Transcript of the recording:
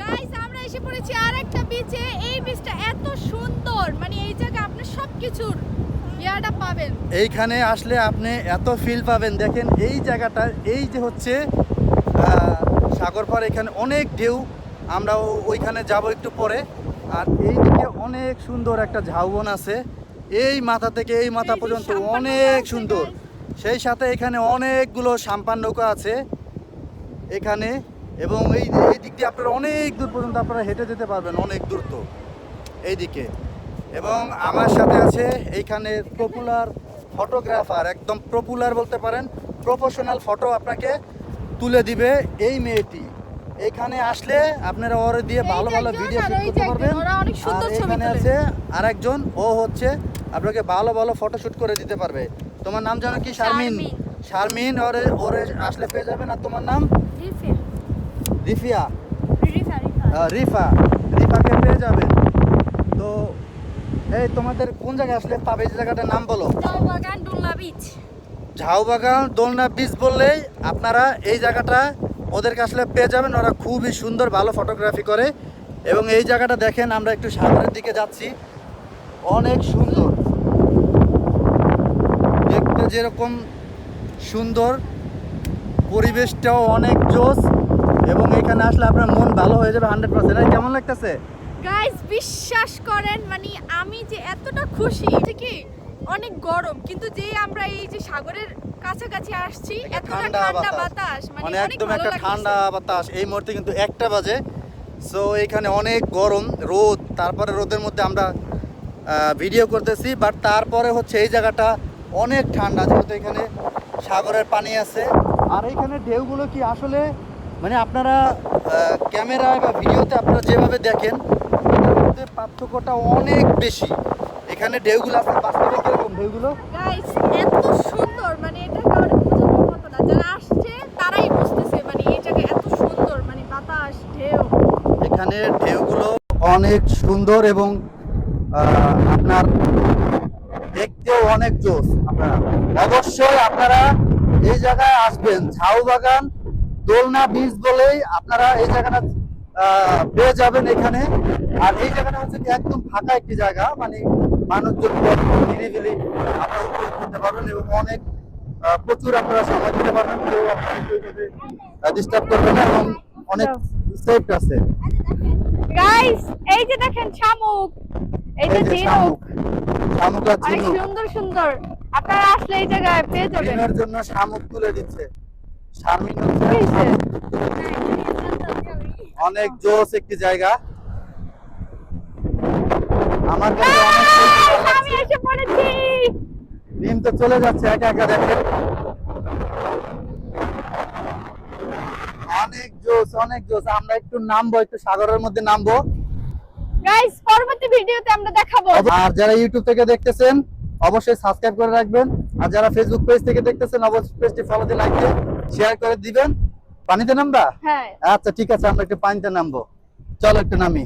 Guys আমরা এসে পড়েছি আর একটা বিচে এই বিচটা এত সুন্দর। মানে এই জায়গায় আপনি সবকিছুর ইয়াটা পাবেন। এইখানে আসলে আপনি এত ফিল পাবেন। দেখেন এই জায়গাটা এই যে হচ্ছে সাগর পাড় এখানে অনেক ঢেউ। আমরা ওইখানে যাব একটু পরে। আর এইদিকে অনেক সুন্দর একটা ঝাউবন আছে। এই মাথা থেকে এই মাথা পর্যন্ত অনেক সুন্দর। সেই সাথে এখানে অনেকগুলো সাম্পান নৌকা আছে। এখানে এবং এই এই দিক দিয়ে আপনারা অনেক দূর পর্যন্ত আপনারা হেঁটে যেতে পারবেন অনেক দূর তো। এইদিকে। এবং আমার সাথে আছে এইখানে পপুলার ফটোগ্রাফার একদম পপুলার বলতে পারেন প্রফেশনাল ফটো আপনাকে তুলে দিবে এই মেয়েটি। এখানে আসলে আপনারা ওরে দিয়ে ভালো ভালো ভিডিও শুট করতে পারবেন। ওরা অনেক সুন্দর আর ছবি এখানে আছে আরেকজন ও হচ্ছে আপনাকে ভালো ভালো ফটো শুট করে দিতে পারবে। তোমার নাম জানো কি? শারমিন। শারমিন। ওরে ওরে আসলে পেয়ে যাবেন। আর তোমার নাম? রিফিয়া। রিফা রিফা। রিফাকে পেয়ে যাবেন তো এই তোমাদের কোন জায়গায় আসলে পাবে এই জায়গাটার নাম বলো? চাও বাগান ডুলনা বিচ ঝাউবাগান দোলনা বীজ বললেই আপনারা এই জায়গাটা ওদেরকে আসলে পেয়ে যাবেন। ওরা খুবই সুন্দর ভালো ফটোগ্রাফি করে। এবং এই জায়গাটা দেখেন আমরা একটু সাগরের দিকে যাচ্ছি। অনেক সুন্দর। দেখতে যেরকম সুন্দর পরিবেশটাও অনেক জোস। এবং এখানে আসলে আপনার মন ভালো হয়ে যাবে হান্ড্রেড পার্সেন্ট কেমন লাগতেছে? গাইস বিশ্বাস করেন মানে আমি যে এতটা খুশি কি অনেক গরম কিন্তু যে আমরা এই যে সাগরের কাছাকাছি আসছি এতটা ঠান্ডা বাতাস। মানে মানে একদম একটা ঠান্ডা বাতাস। এই মুহূর্তে কিন্তু একটা বাজে। সো এখানে অনেক গরম রোদ তারপরে রোদের মধ্যে আমরা ভিডিও করতেছি বাট তারপরে হচ্ছে এই জায়গাটা অনেক ঠান্ডা যেহেতু এখানে সাগরের পানি আছে। আর এখানে ঢেউগুলো কি আসলে মানে আপনারা ক্যামেরায় বা ভিডিওতে আপনারা যেভাবে দেখেন এটার মধ্যে পার্থক্যটা অনেক বেশি। এখানে ঢেউগুলো আছে বাস্তবে কীরকম ঢেউগুলো? এত সুন্দর মানে এটা কাউরে বোঝানোর মতো না। যারা আসছে তারাই বুঝতেছে মানে এই জায়গা এত সুন্দর মানে বাতাস ঢেউ। এখানে ঢেউগুলো অনেক সুন্দর এবং আপনার দেখতেও অনেক জোস আপনারা অবশ্যই আপনারা এই জায়গায় আসবেন ঝাউ বাগান দোলনা বীজ বলেই আপনারা এই জায়গাটা পেয়ে যাবেন এখানে। আর এই জায়গাটা হচ্ছে একদম ফাঁকা একটি জায়গা মানে মানুষজন নিরিবিলি আপনারা উপভোগ করতে পারবেন এবং অনেক প্রচুর আপনারা সময় দিতে পারবেন কেউ আপনাদেরকে ডিস্টার্ব করবে না এবং অনেক সেফ আছে। গাইস এই যে দেখেন শামুক এই যে শামুক সুন্দর সুন্দর। আপনারা আসলে এই জায়গায় পেয়ে যাবেন। জন্য শামুক তুলে দিচ্ছে। অনেক জোস একটি জায়গা। আমার কাছে অনেক সুন্দর Guys, আমি এসে পড়েছি। ডিম তো চলে যাচ্ছে একা একা দেখে। অনেক জোস অনেক জোস আমরা একটু নামবো একটু সাগরের মধ্যে নামবো। গাইস পরবর্তী ভিডিওতে আমরা দেখাবো। আর যারা ইউটিউব থেকে দেখতেছেন অবশ্যই সাবস্ক্রাইব করে রাখবেন। আর যারা ফেসবুক পেজ থেকে দেখতেছেন অবশ্যই পেজটি ফলো দিয়ে লাইক দিয়ে শেয়ার করে দিবেন? পানিতে নামবা? হ্যাঁ। আচ্ছা ঠিক আছে আমরা একটু পানিতে নামবো। চলো একটু নামি।